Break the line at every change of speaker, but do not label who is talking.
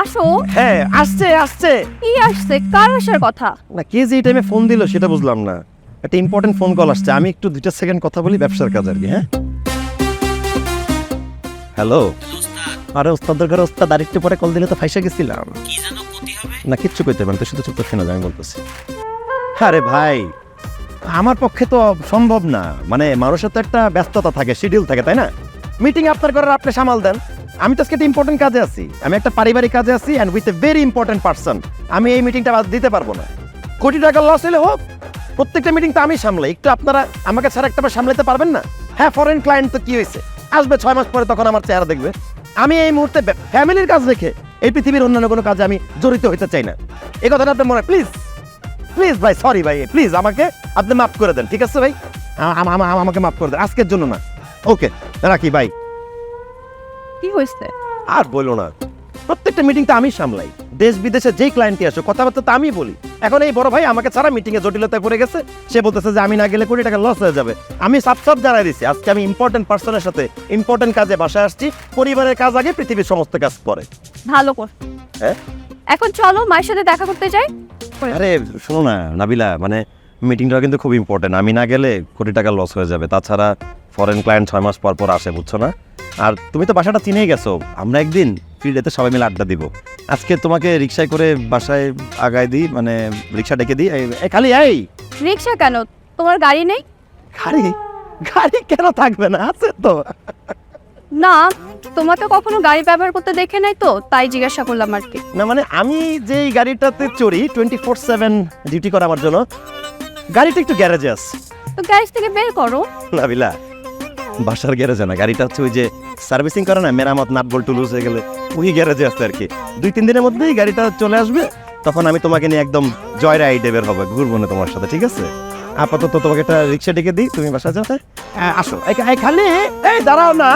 আসো।
হ্যাঁ আসছে আসছে।
কি আসছে? কার আসার কথা?
না কে যে টাইমে ফোন দিল সেটা বুঝলাম না। একটা ইম্পর্টেন্ট ফোন কল আসছে। আমি একটু দুইটা সেকেন্ড কথা বলি ব্যবসার কাজ আর কি হ্যাঁ? হ্যালো আরে ওস্তাদের ঘরে ওস্তাদ আরেকটু পরে কল দিলে তো ফাইসা গেছিলাম। না কিচ্ছু করতে পারেন তো শুধু চুপ শুনে আমি বলতেছি। আরে ভাই আমার পক্ষে তো সম্ভব না। মানে মানুষের তো একটা ব্যস্ততা থাকে শিডিউল থাকে তাই না? মিটিং আপনার করার আপনি সামাল দেন। আমি তো আজকে একটা ইম্পর্টেন্ট কাজে আছি। আমি একটা পারিবারিক কাজে আছি and with a very important person আমি এই মিটিংটা বাদ দিতে পারব না। কোটি টাকা লস হলে হোক, প্রত্যেকটা মিটিং তো আমি সামলাই। একটু আপনারা আমাকে ছাড়া একটা সামলাতে পারবেন না? হ্যাঁ ফরেন ক্লায়েন্ট তো কি হয়েছে? আসবে ছয় মাস পরে তখন আমার চেহারা দেখবে। আমি এই মুহূর্তে ফ্যামিলির কাজ রেখে এই পৃথিবীর অন্যান্য কোনো কাজে আমি জড়িত হতে চাই না। এই কথাটা আপনি মনে প্লিজ প্লিজ ভাই সরি ভাই প্লিজ আমাকে আপনি মাফ করে দেন, ঠিক আছে ভাই? আমাকে মাফ করে দেন, আজকের জন্য না। ওকে রাখি ভাই
কি হয়েছে?
আর বলো না। প্রত্যেকটা মিটিং তো আমি সামলাই। দেশ বিদেশে যেই ক্লায়েন্টই আসো কথাবার্তা তো আমি বলি। এখন এই বড় ভাই আমাকে ছাড়া মিটিংয়ে জটিলতায় পড়ে গেছে। সে বলতেছে যে আমি না গেলে কোটি টাকা লস হয়ে যাবে। আমি সাপ সাপ জানাই দিছি। আজকে আমি ইম্পর্টেন্ট পার্সনের সাথে ইম্পর্টেন্ট কাজে বাসায় আসছি। পরিবারের কাজ আগে পৃথিবীর সমস্ত কাজ পরে।
ভালো কর।
হ্যাঁ?
এখন চলো মায়ের সাথে দেখা করতে যাই।
আরে শোনো না নাবিলা মানে মিটিংটা কিন্তু খুব ইম্পর্টেন্ট আমি না গেলে কোটি টাকা লস হয়ে যাবে। তাছাড়া ফরেন ক্লায়েন্ট ছয় মাস পর পর আসে বুঝছ না? আর তুমি তো বাসাটা চিনেই গেছো। আমরা একদিন ফিল্ডেতে সবাই মিলে আড্ডা দিব। আজকে তোমাকে রিক্সায় করে বাসায় আগায় দিই মানে রিক্সা ডেকে দিই। এই- খালি এই!
রিক্সা কেন? তোমার গাড়ি নেই?
গাড়ি? গাড়ি কেন থাকবে না? আছে তো।
না তোমাকে কখনো গাড়ি ব্যবহার করতে দেখে নাই তো? তাই জিজ্ঞাসা করলাম আর কি।
না মানে আমি যেই গাড়িটাতে চড়ি টোয়েন্টি ফোর সেভেন ডিউটি করা আমার জন্য গাড়িটা একটু গ্যারেজে আছে।
তো গ্যারেজ থেকে বের করো।
নাবিলা বাসার গ্যারেজে না, গাড়িটা হচ্ছে ওই যে সার্ভিসিং করে না, মেরামত নাট বল্টু লুজ হয়ে গেলে, ওই গ্যারেজে আছে আর কি। দুই, তিন দিনের মধ্যেই গাড়িটা চলে আসবে, তখন আমি তোমাকে নিয়ে একদম জয় রাইডে বের হবে, ঘুরবো না তোমার সাথে, ঠিক আছে? আপাতত তোমাকে একটা রিক্সা ডেকে দিই, তুমি বাসা যাও হ্যাঁ? আসো। খালি এই, দাঁড়াও না।